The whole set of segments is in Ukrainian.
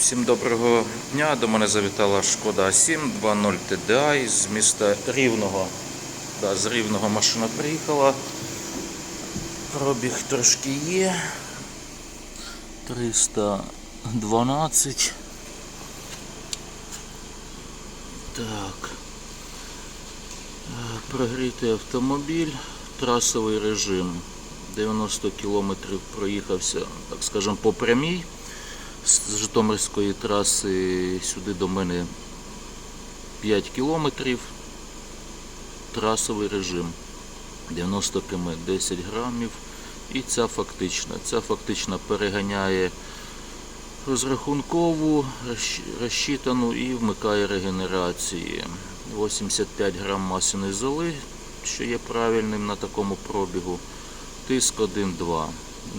Всім доброго дня. До мене завітала Шкода А7 2.0 TDI з міста Рівного. Да, з Рівного машина приїхала. Пробіг трошки є. 312. Так. Е, Прогрітий автомобіль, трасовий режим. 90 кілометрів проїхався, так скажемо, по прямій. З Житомирської траси сюди до мене 5 кілометрів. Трасовий режим. 90 км 10 грамів. І ця фактична. Ця фактична переганяє розрахункову, розщитану і вмикає регенерації. 85 грам масляної золи, що є правильним на такому пробігу. Тиск 1-2.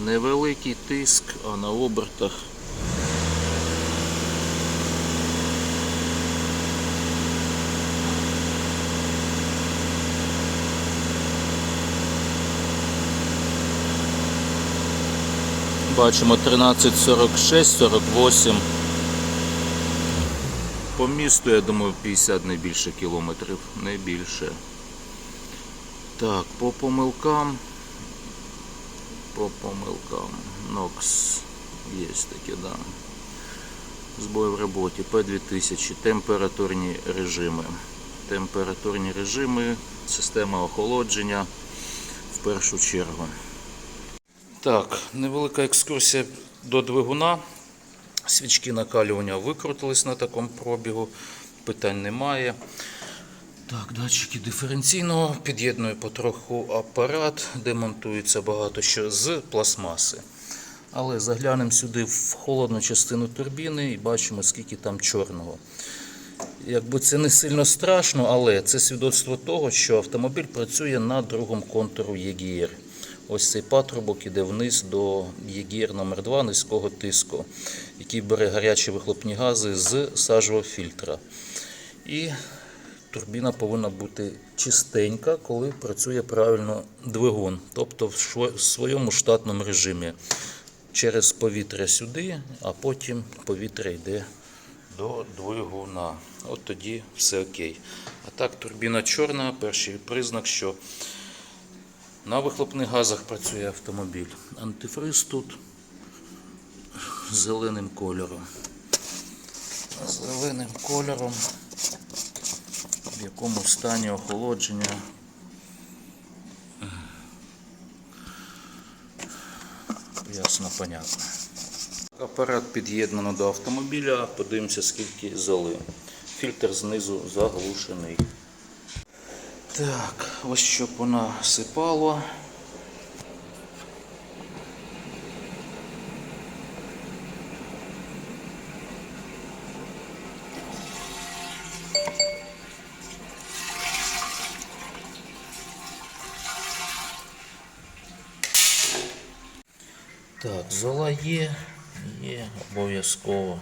Невеликий тиск, а на обертах Бачимо 13, 46, 48. По місту, я думаю, 50 не більше кілометрів, не більше. Так, по помилкам. По помилкам. NOx є таке, да. Збой в роботі P2000, температурні режими. Температурні режими, система охолодження в першу чергу. Так, невелика екскурсія до двигуна. Свічки накалювання викрутились на такому пробігу, питань немає. Так, датчики диференційного, під'єдную потроху апарат, де монтується багато що з пластмаси. Але заглянемо сюди в холодну частину турбіни і бачимо, скільки там чорного. Якби це не сильно страшно, але це свідоцтво того, що автомобіль працює на другому контуру EGR. Ось цей патрубок іде вниз до EGR номер 2 низького тиску, який бере гарячі вихлопні гази з сажового фільтра. І турбіна повинна бути чистенька, коли працює правильно двигун, тобто в своєму штатному режимі. Через повітря сюди, а потім повітря йде до двигуна. От тоді все окей. А так, турбіна чорна, перший признак, що на вихлопних газах працює автомобіль. Антифриз тут зеленим кольором. Зеленим кольором, в якому стані охолодження. Ясно, понятно. Апарат під'єднано до автомобіля, подивимося, скільки золи. Фільтр знизу заглушений. Так, ось щоб вона сипала. Так, зола є, є обов'язково.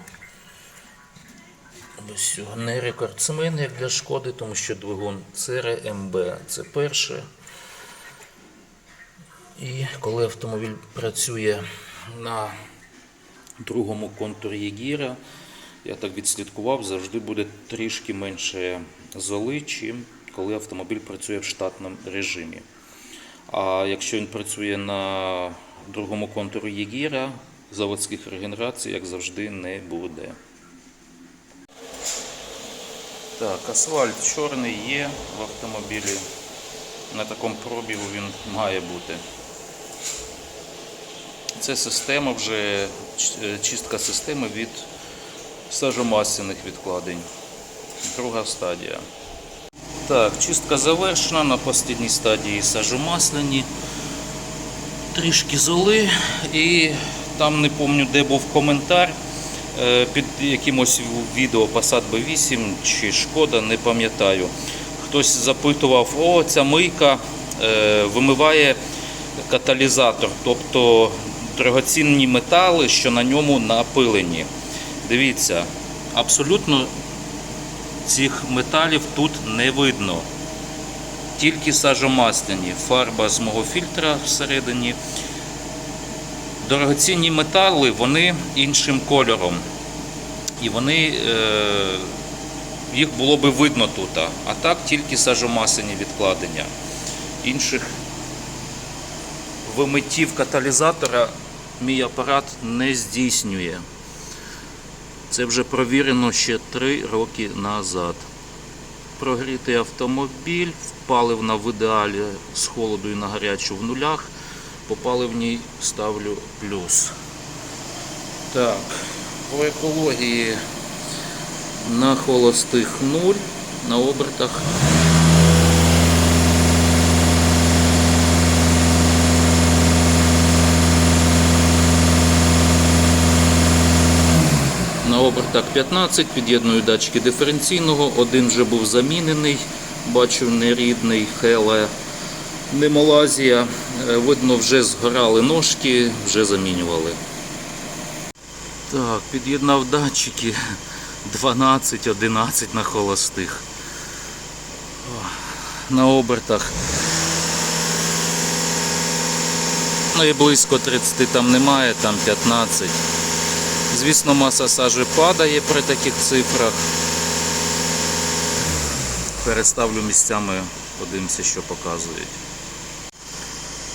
Без не рекордсмен, як для шкоди, тому що двигун ЦРМБ це перше. І коли автомобіль працює на другому контурі гіра, я так відслідкував, завжди буде трішки менше золи, коли автомобіль працює в штатному режимі. А якщо він працює на другому контуру Єгіра, заводських регенерацій, як завжди, не буде. Так, асфальт чорний є в автомобілі. На такому пробігу він має бути. Це система вже чистка системи від сажомасляних відкладень. Друга стадія. Так, чистка завершена на останній стадії сажомасляні. Трішки золи і там не пам'ятаю, де був коментар е, під якимось відео Passat B8 чи Шкода, не пам'ятаю. Хтось запитував, о, ця мийка е, вимиває каталізатор, тобто дорогоцінні метали, що на ньому напилені. Дивіться, абсолютно цих металів тут не видно. Тільки сажомасляні, фарба з мого фільтра всередині. Дорогоцінні метали, вони іншим кольором. І вони, е, їх було би видно тут. А так тільки сажомасені відкладення. Інших вимиттів каталізатора мій апарат не здійснює. Це вже провірено ще 3 роки назад. Прогрітий автомобіль, впалив в ідеалі з холоду і на гарячу в нулях. По паливній ставлю плюс. Так, по екології на холостих 0, на обертах На обертах 15, під'єдную датчики диференційного, один вже був замінений, бачу нерідний, хеле, немалазія. Е, Видно, вже згорали ножки, вже замінювали. Так, під'єднав датчики 12-11 на холостих. На обертах. Ну і близько 30 там немає, там 15. Звісно, маса сажі падає при таких цифрах. Переставлю місцями, подивимося, що показують.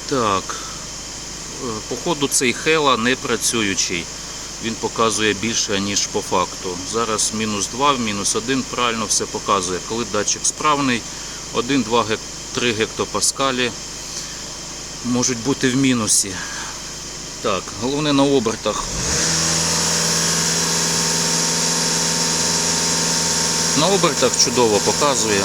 Так, е, походу цей Хела не працюючий. Він показує більше, ніж по факту. Зараз мінус 2, мінус 1, правильно все показує. Коли датчик справний, 1-2 гек- 3 гектопаскалі можуть бути в мінусі. Так, головне на обертах На обертах чудово показує.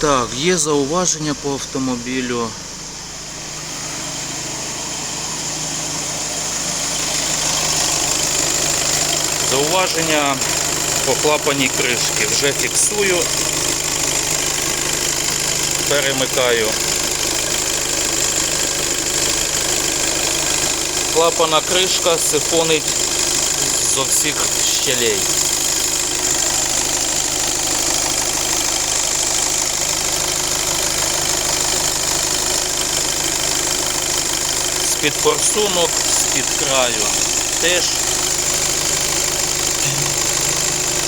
Так, є зауваження по автомобілю. Зауваження по клапаній кришки. Вже фіксую перемикаю. Клапана кришка сифонить з усіх щелей. З-під форсунок, з-під краю теж.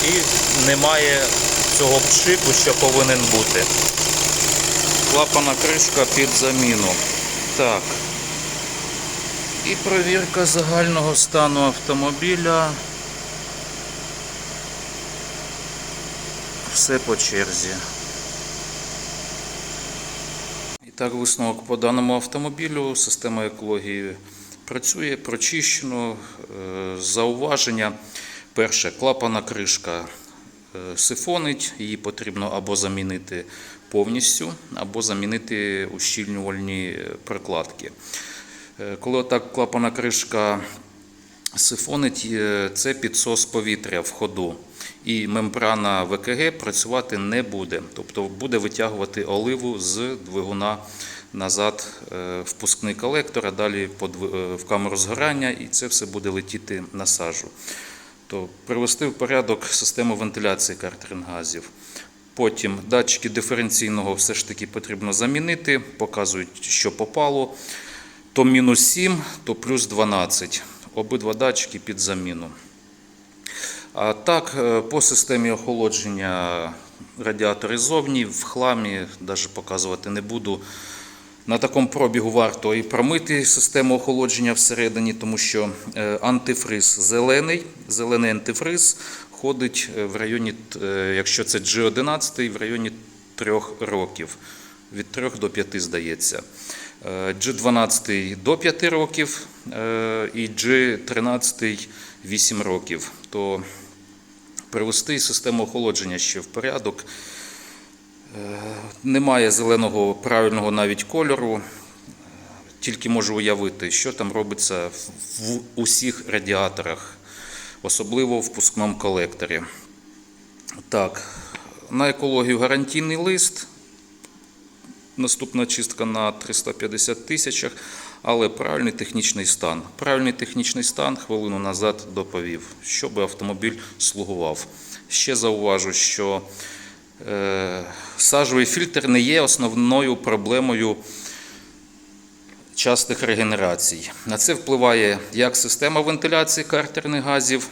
І немає цього пшику, що повинен бути. Клапана кришка під заміну. Так. І провірка загального стану автомобіля. Все по черзі. Так, висновок по даному автомобілю. Система екології працює, прочищено. Е, Зауваження. Перше, клапана кришка е, сифонить, її потрібно або замінити повністю, або замінити ущільнювальні е, прокладки. Е, Коли отак клапана кришка сифонить, це підсос повітря в ходу. І мембрана ВКГ працювати не буде. Тобто буде витягувати оливу з двигуна назад е, впускний колектор, а далі е, в камеру згорання, і це все буде летіти на сажу. То привести в порядок систему вентиляції картерингазів. Потім датчики диференційного все ж таки потрібно замінити, показують, що попало. То мінус 7, то плюс 12. Обидва датчики під заміну. Так, е, по системі охолодження радіатори зовні, в хламі, навіть показувати не буду. На такому пробігу варто і промити систему охолодження всередині, тому що е, антифриз зелений, зелений антифриз ходить е, в районі, якщо це G11, в районі 3 років. Від 3 до 5, здається. Е, G12 до 5 років і G13 8 років. То привести систему охолодження ще в порядок. Е, Немає зеленого правильного навіть кольору. Тільки можу уявити, що там робиться в усіх радіаторах, особливо в впускному колекторі. Так, на екологію гарантійний лист. Наступна чистка на 350 тисячах, але правильний технічний стан. Правильний технічний стан хвилину назад доповів, щоб автомобіль слугував. Ще зауважу, що е, сажовий фільтр не є основною проблемою частих регенерацій. На це впливає як система вентиляції картерних газів,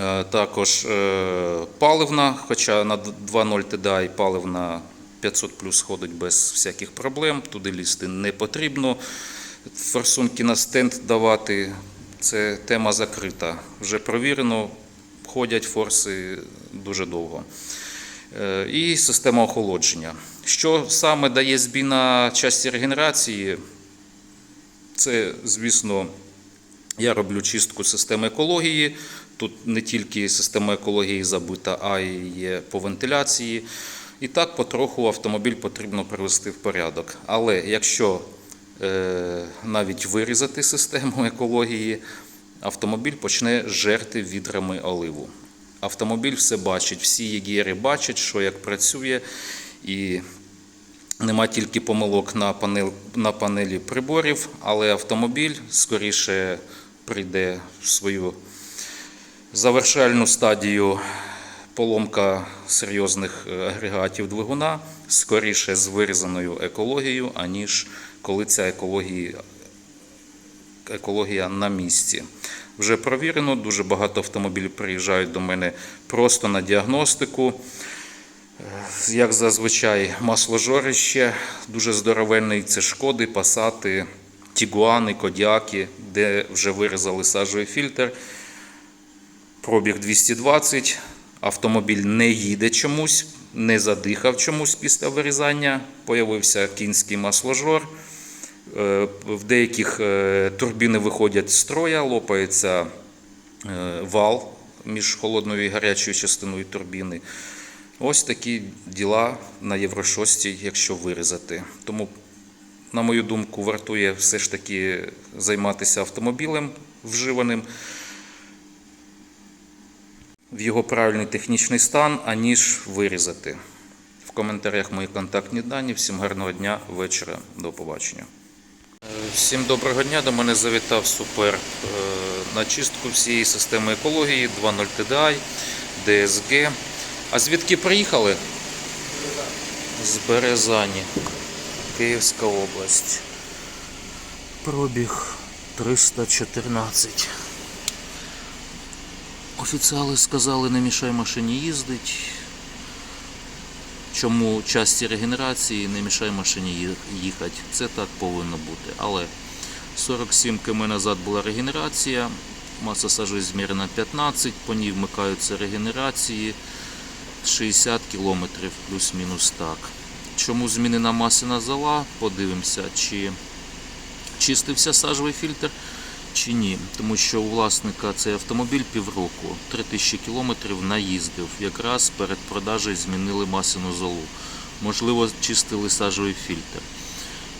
е, також е, паливна, хоча на 2.0 TDI паливна 500 плюс ходить без всяких проблем, туди лізти не потрібно. Форсунки на стенд давати це тема закрита. Вже провірено, ходять форси дуже довго. Е, І система охолодження. Що саме дає збій на часті регенерації? Це, звісно, я роблю чистку системи екології. Тут не тільки система екології забита, а й є по вентиляції. І так потроху автомобіль потрібно привести в порядок. Але якщо навіть вирізати систему екології, автомобіль почне жерти відрами оливу. Автомобіль все бачить, всі єгіри бачать, що як працює, і Нема тільки помилок на, панел, на панелі приборів, але автомобіль скоріше прийде в свою завершальну стадію поломка серйозних е, агрегатів двигуна, скоріше з вирізаною екологією, аніж коли ця екологія, екологія на місці. Вже провірено, дуже багато автомобілів приїжджають до мене просто на діагностику. Як зазвичай, масложорище дуже здоровенний. Це шкоди, пасати, тігуани, кодіаки, де вже вирізали сажовий фільтр. Пробіг 220. Автомобіль не їде чомусь, не задихав чомусь після вирізання. Появився кінський масложор. Е, В деяких е, турбіни виходять з строя, лопається е, вал між холодною і гарячою частиною турбіни. Ось такі діла на Євро 6, якщо вирізати. Тому, на мою думку, вартує все ж таки займатися автомобілем вживаним в його правильний технічний стан, аніж вирізати. В коментарях мої контактні дані. Всім гарного дня, вечора, до побачення. Всім доброго дня. До мене завітав супер е, на чистку всієї системи екології 2.0 TDI, DSG. А звідки приїхали? З Березані, Київська область. Пробіг 314. Офіціали сказали, не мішай машині їздити. Чому часті регенерації не мішай машині їхати? Це так повинно бути. Але 47 км назад була регенерація, маса сажі змірена 15, по ній вмикаються регенерації 60 км плюс-мінус так. Чому змінена масина зола? Подивимося, чи чистився сажовий фільтр чи ні. Тому що у власника цей автомобіль півроку, 3000 кілометрів наїздив. Якраз перед продажею змінили масину золу. Можливо, чистили сажовий фільтр.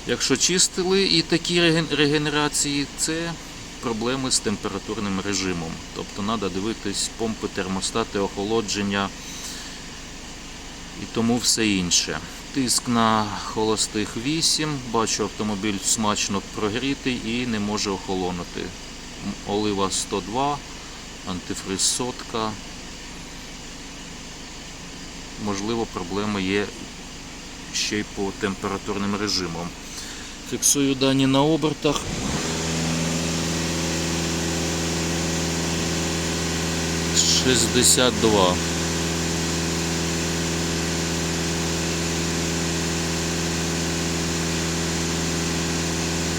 Якщо чистили і такі регенерації, це проблеми з температурним режимом. Тобто треба дивитись помпи, термостати, охолодження і тому все інше. Тиск на холостих 8. Бачу, автомобіль смачно прогрітий і не може охолонути. Олива 102, антифриз сотка. Можливо, проблеми є ще й по температурним режимам. Фіксую дані на обертах. Шістдесят два.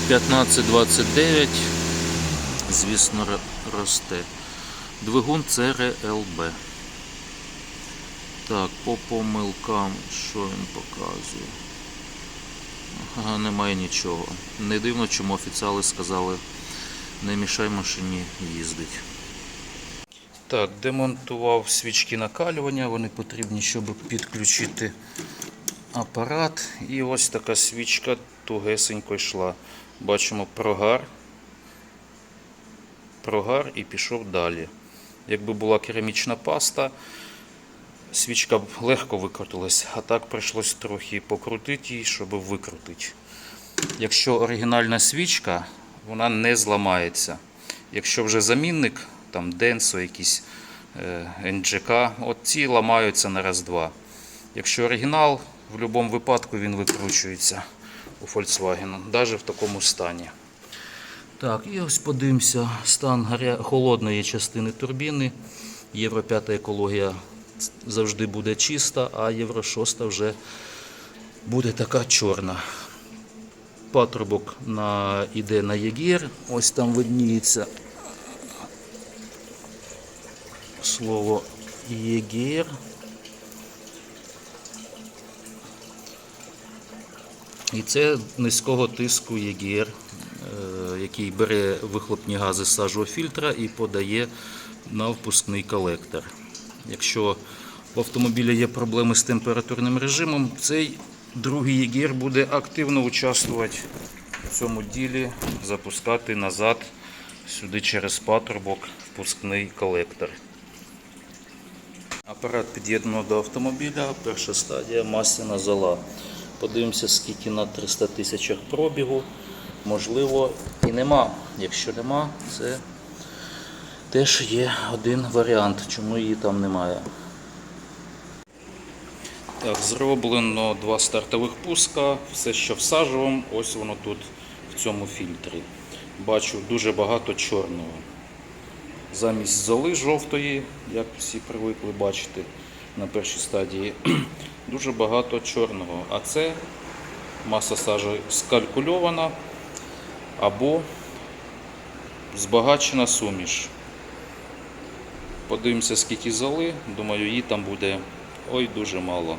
П'ятнадцять двадцять дев'ять. Звісно, росте. Двигун ЦРЛБ. Так, по помилкам, що він показує? Ага, немає нічого. Не дивно, чому офіціали сказали, не мішай машині їздить. Так, демонтував свічки накалювання, вони потрібні, щоб підключити апарат. І ось така свічка тугесенько йшла. Бачимо прогар. Прогар і пішов далі. Якби була керамічна паста, свічка б легко викрутилась, а так прийшлось трохи покрутити її, щоб викрутити. Якщо оригінальна свічка, вона не зламається. Якщо вже замінник, там Денсо, якісь е, НЖК, от ці ламаються на раз-два. Якщо оригінал, в будь-якому випадку він викручується у Volkswagen, навіть в такому стані. Так, і ось подивимося стан холодної частини турбіни. Євро 5 екологія завжди буде чиста, а Євро 6 вже буде така чорна. Патрубок на, іде на ЄГР. Ось там видніється слово ЄГР. І це низького тиску ЄГР, е, який бере вихлопні гази з сажового фільтра і подає на впускний колектор. Якщо в автомобіля є проблеми з температурним режимом, цей другий ЄГР буде активно участвувати в цьому ділі, запускати назад сюди через патрубок впускний колектор. Апарат під'єднано до автомобіля, перша стадія масляна зола. Подивимося, скільки на 300 тисячах пробігу. Можливо, і нема. Якщо нема, це теж є один варіант, чому її там немає. Так, зроблено два стартових пуска. Все, що в ось воно тут в цьому фільтрі. Бачу дуже багато чорного. Замість золи жовтої, як всі привикли бачити на першій стадії, дуже багато чорного. А це маса сажі скалькульована або збагачена суміш. Подивимося, скільки золи. Думаю, її там буде ой дуже мало.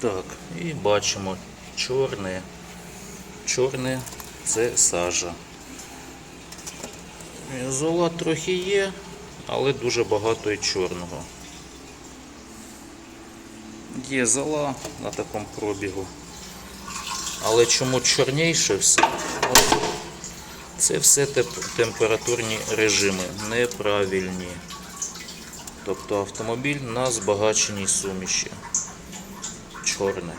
Так, і бачимо чорне. Чорне це сажа. Е, Зола трохи є, але дуже багато і чорного. Є зола на такому пробігу. Але чому чорніше все? Це все температурні режими неправильні. Тобто автомобіль на збагаченій суміші. Чорне.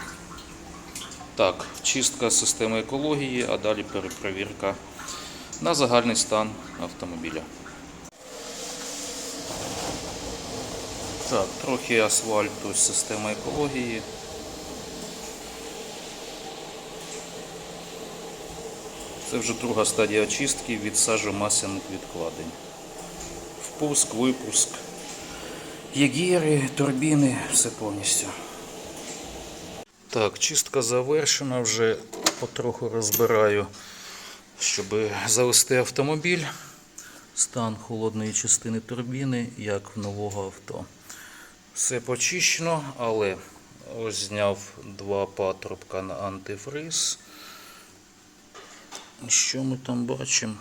Так, чистка системи екології, а далі перепровірка на загальний стан автомобіля. Так, трохи асфальту з системи екології. Це вже друга стадія очистки від сажомасляних відкладень. Впуск, випуск, єгіри, турбіни, все повністю. Так, чистка завершена, вже потроху розбираю, щоб завести автомобіль. Стан холодної частини турбіни, як в нового авто. Все почищено, але ось зняв два патрубка на антифриз. Що ми там бачимо?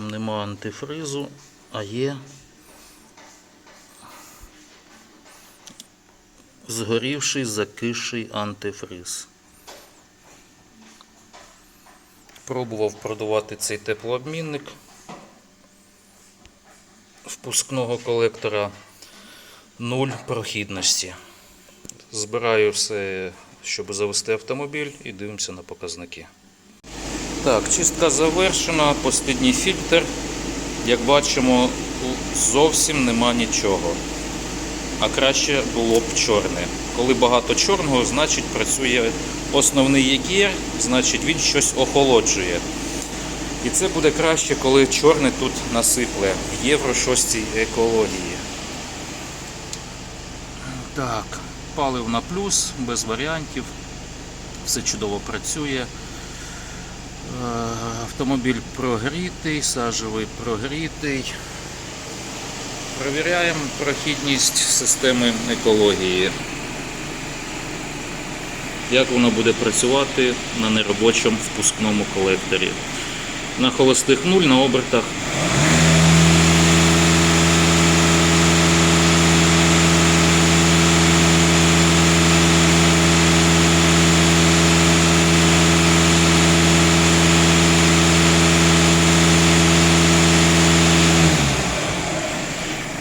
Там нема антифризу, а є згорівший, закисший антифриз. Пробував продавати цей теплообмінник впускного колектора нуль прохідності. Збираю все, щоб завести автомобіль і дивимося на показники. Так, чистка завершена, послідній фільтр. Як бачимо, зовсім нема нічого. А краще було б чорне. Коли багато чорного, значить працює основний єгір, значить він щось охолоджує. І це буде краще, коли чорне тут насипле в Євро 6 екології. Так, палив на плюс, без варіантів. Все чудово працює. Е, Автомобіль прогрітий, сажевий прогрітий. Провіряємо прохідність системи екології. Як воно буде працювати на неробочому впускному колекторі. На холостих нуль, на обертах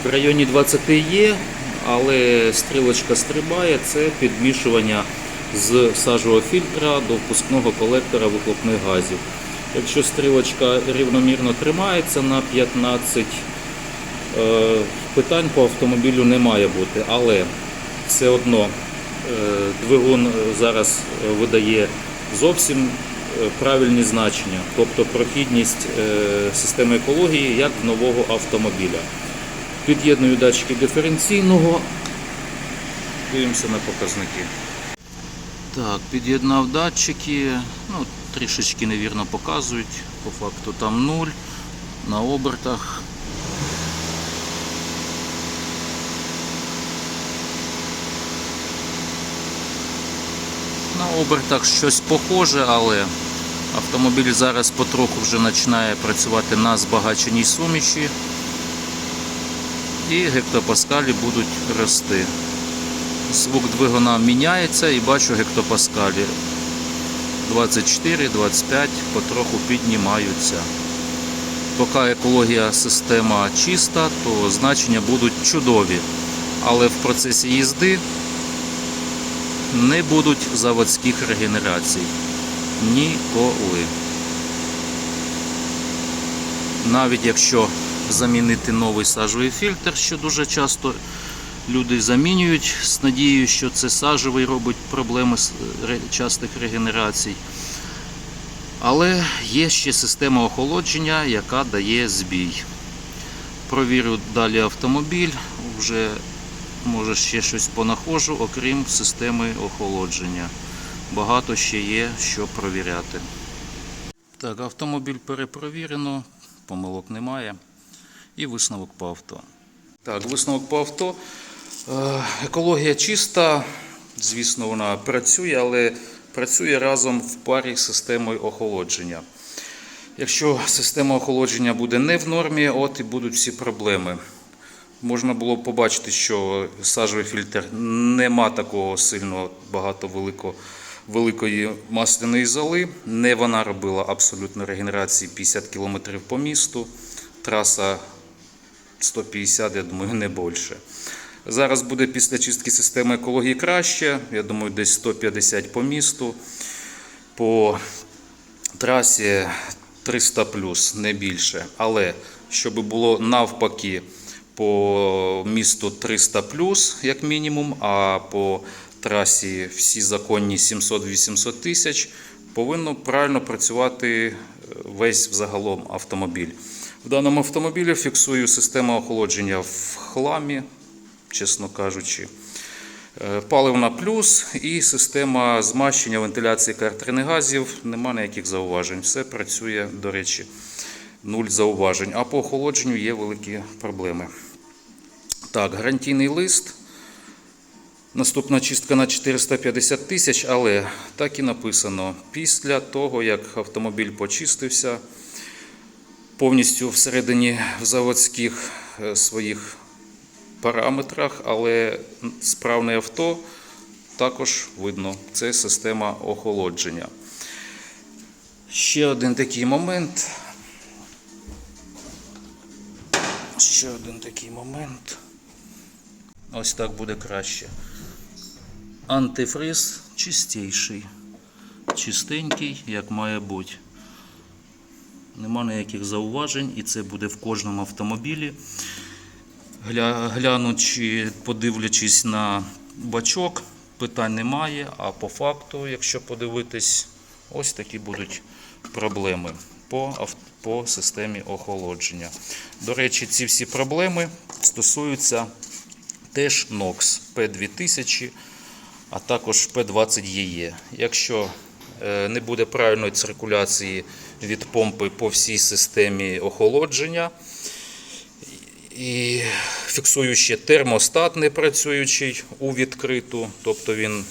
в районі 20 є, але стрілочка стрибає це підмішування з сажового фільтра до впускного колектора вихлопних газів. Якщо стрілочка рівномірно тримається на 15, е, питань по автомобілю не має бути, але все одно е, двигун зараз видає зовсім е, правильні значення, тобто прохідність системи екології як нового автомобіля. Під'єдную датчики диференційного, дивимося на показники. Так, під'єднав датчики, ну, трішечки невірно показують, по факту там 0 на обертах. На обертах щось похоже, але автомобіль зараз потроху вже починає працювати на збагаченій суміші і гектопаскалі будуть рости. Звук двигуна міняється і бачу гектопаскалі 24, 25 потроху піднімаються. Поки екологія система чиста, то значення будуть чудові. Але в процесі їзди не будуть заводських регенерацій. Ніколи. Навіть якщо замінити новий сажовий фільтр, що дуже часто люди замінюють з надією, що це сажевий робить проблеми з частих регенерацій. Але є ще система охолодження, яка дає збій. Провірю далі автомобіль, вже може ще щось понаходжу, окрім системи охолодження. Багато ще є що провіряти. Так, автомобіль перепровірено, помилок немає. І висновок по авто. Так, висновок по авто. Е, Екологія чиста, звісно, вона працює, але працює разом в парі з системою охолодження. Якщо система охолодження буде не в нормі, от і будуть всі проблеми. Можна було побачити, що сажовий фільтр нема такого сильно багато велико, великої масляної золи. Не вона робила абсолютно регенерації 50 км по місту. Траса 150, я думаю, не більше. Зараз буде після чистки системи екології краще. Я думаю, десь 150 по місту. По трасі 300 плюс, не більше. Але щоб було навпаки по місту 300 плюс, як мінімум, а по трасі всі законні 700-800 тисяч, повинно правильно працювати е, весь взагалом автомобіль. В даному автомобілі фіксую систему охолодження в хламі, чесно кажучи. Е, Паливна плюс і система змащення вентиляції картерних газів. Нема ніяких зауважень. Все працює, до речі, нуль зауважень. А по охолодженню є великі проблеми. Так, гарантійний лист. Наступна чистка на 450 тисяч, але так і написано. Після того, як автомобіль почистився, повністю всередині в заводських е, своїх параметрах, але справне авто також видно. Це система охолодження. Ще один такий момент. Ще один такий момент. Ось так буде краще. Антифриз чистіший. Чистенький, як має бути. Нема ніяких зауважень, і це буде в кожному автомобілі. Гля, глянучи, подивлячись на бачок, питань немає. А по факту, якщо подивитись, ось такі будуть проблеми по, по системі охолодження. До речі, ці всі проблеми стосуються теж NOx P2000, а також P20EE. Якщо е, не буде правильної циркуляції від помпи по всій системі охолодження, і фіксую ще термостат не працюючий у відкриту, тобто він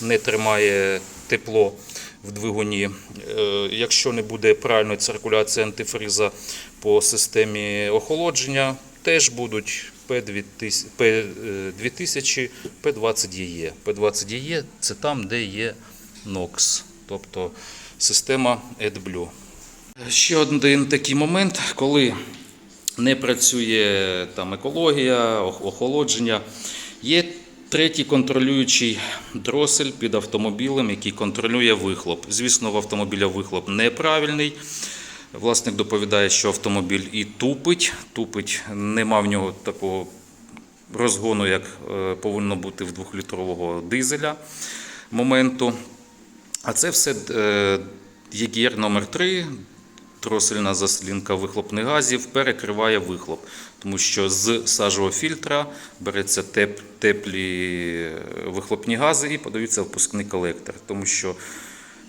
не тримає тепло в двигуні. Е, Якщо не буде правильної циркуляції антифриза по системі охолодження, теж будуть P2000, P2000 P20EE. P20EE – це там, де є NOx, тобто система AdBlue. Ще один такий момент, коли не працює там екологія, охолодження. Є третій контролюючий дросель під автомобілем, який контролює вихлоп. Звісно, в автомобіля вихлоп неправильний. Власник доповідає, що автомобіль і тупить. Тупить, нема в нього такого розгону, як е, повинно бути в 2-літрового дизеля моменту. А це все е, єгір номер 3 Тросельна заслінка вихлопних газів перекриває вихлоп, тому що з сажового фільтра береться теп, теплі е, вихлопні гази і подаються впускний колектор, тому що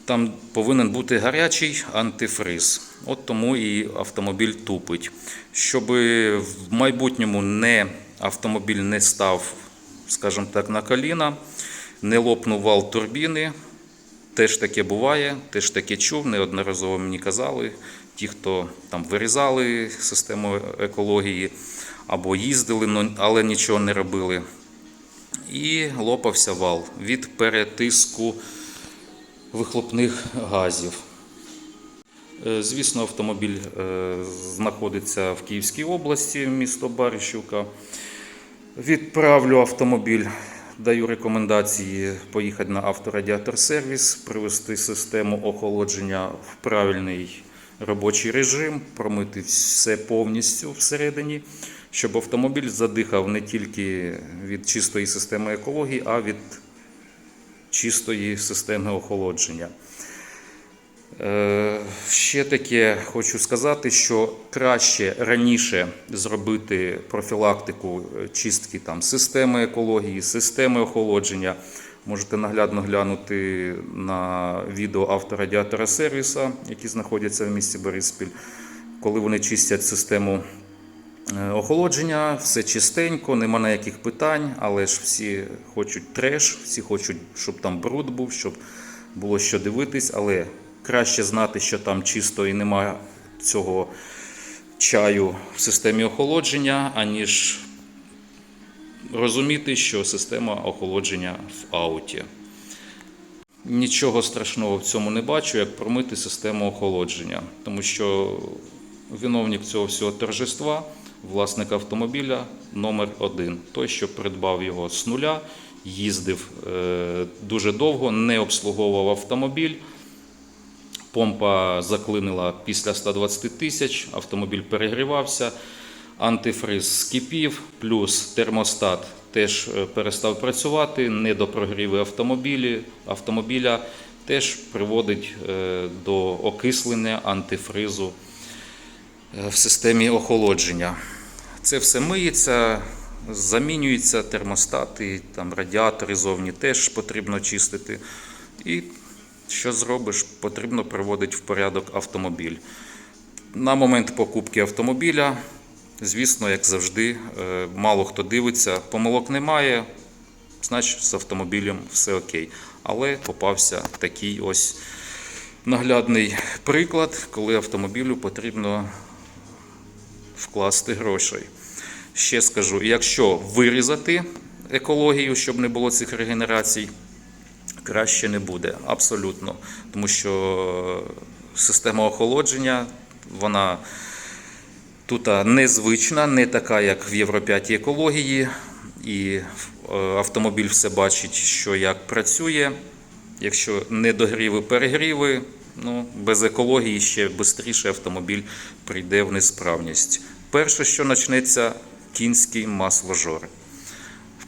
там повинен бути гарячий антифриз. От тому і автомобіль тупить. Щоб в майбутньому не автомобіль не став, скажімо так, на коліна, не лопнув вал турбіни. Теж таке буває, теж таке чув, неодноразово мені казали. Ті, хто там вирізали систему екології або їздили, але нічого не робили. І лопався вал від перетиску вихлопних газів. Е, Звісно, автомобіль е, знаходиться в Київській області, місто Баришівка. Відправлю автомобіль, даю рекомендації поїхати на авторадіатор-сервіс, привести систему охолодження в правильний робочий режим, промити все повністю всередині, щоб автомобіль задихав не тільки від чистої системи екології, а від чистої системи охолодження. Е, Ще таке хочу сказати, що краще раніше зробити профілактику е, чистки там, системи екології, системи охолодження. Можете наглядно глянути на відео авторадіатора сервіса, які знаходяться в місті Бориспіль, коли вони чистять систему е, охолодження, все чистенько, нема ніяких питань, але ж всі хочуть треш, всі хочуть, щоб там бруд був, щоб було що дивитись, але краще знати, що там чисто і немає цього чаю в системі охолодження, аніж розуміти, що система охолодження в ауті. Нічого страшного в цьому не бачу, як промити систему охолодження, тому що виновник цього всього торжества, власник автомобіля номер один. Той, що придбав його з нуля, їздив е, дуже довго, не обслуговував автомобіль. Помпа заклинила після 120 тисяч, автомобіль перегрівався, антифриз скипів, плюс термостат теж е, перестав працювати, недопрогріви автомобілі, автомобіля теж приводить е, до окислення антифризу е, в системі охолодження. Це все миється, замінюються термостати, там радіатори зовні теж потрібно чистити. І що зробиш? Потрібно приводити в порядок автомобіль. На момент покупки автомобіля, звісно, як завжди, е, мало хто дивиться, помилок немає, значить з автомобілем все окей. Але попався такий ось наглядний приклад, коли автомобілю потрібно вкласти грошей. Ще скажу, якщо вирізати екологію, щоб не було цих регенерацій, краще не буде, абсолютно. Тому що система охолодження, вона тут незвична, не така, як в Євро 5 екології. І е, автомобіль все бачить, що як працює. Якщо недогріви, перегріви, ну, без екології ще швидше автомобіль прийде в несправність. Перше, що почнеться, кінський масложор.